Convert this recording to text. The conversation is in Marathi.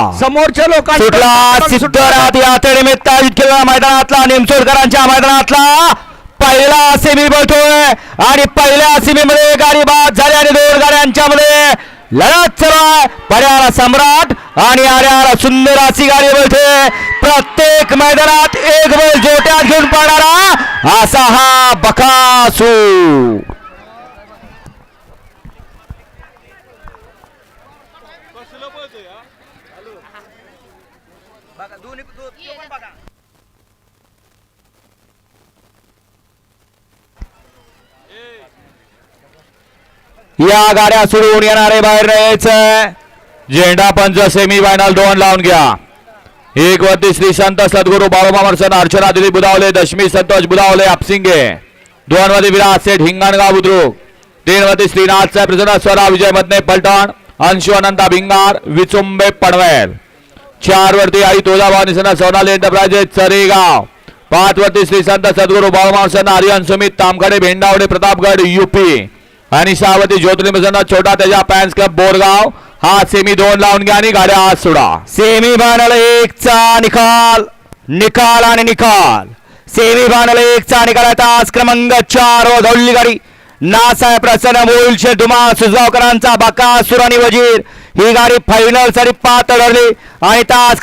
समोरच्या सुटला सिद्धराज यात्रे निमित्त इतक्या मैदानातला निमसोडकरांच्या मैदानातला. पहिला सेमी बोलतोय आणि पहिल्या सेमीमध्ये गाडी बाद झाली आणि दोन गाड्यांच्या मध्ये लढत चालू आहे. पर्याला सम्राट आणि आर्याला सुंदर अशी गाडी बोलते प्रत्येक मैदानात एक बैल जोट्यात घेऊन पडणारा असा हा बकासू. या गाड्या सोडून येणारे बाहेर यायचं झेंडा पंच सेमी फायनल दोन लावून घ्या. एक वरती श्री संत सद्गुरू बाळूमामर्सन अर्चना दिलीप बुधावले दशमी संतोष बुधावले आपसिंगे. दोन वरती विराज सेठ हिंगणगाव बुद्रुक. तीन वरती श्रीनाथ साहेब प्रसन्न स्वरा विजय मधने पलटण. अंशु अनंता भिंगार विचुंबे पडवेल चार वरती आई तुळजाभवानी सण सोनाली एंटरप्राइजेस चरेगाव पाच वरती श्री संत सद्गुरू बाळूमामर्सन हरिहन सुमित तामखडे भेंडावडे प्रतापगड युपी आणि सहावरती ज्योतिर्लिंग छोटा त्याच्या पॅन्स क्लब बोरगाव. हा सेमी दोन लावून घ्या आणि गाड्या आज सोडा. सेमी फायनल एकचा निकाल. निकाल आणि निकाल. सेमी फायनल एकचा निकाल. आहे तास क्रमांक चार व धवली गाडी. नासाहेब प्रसन्न मोलशे शेटुमा सुजगावकरांचा बाका सुराणी वजीर. ही गाडी फायनलसाठी पात्र ठरली आणि तास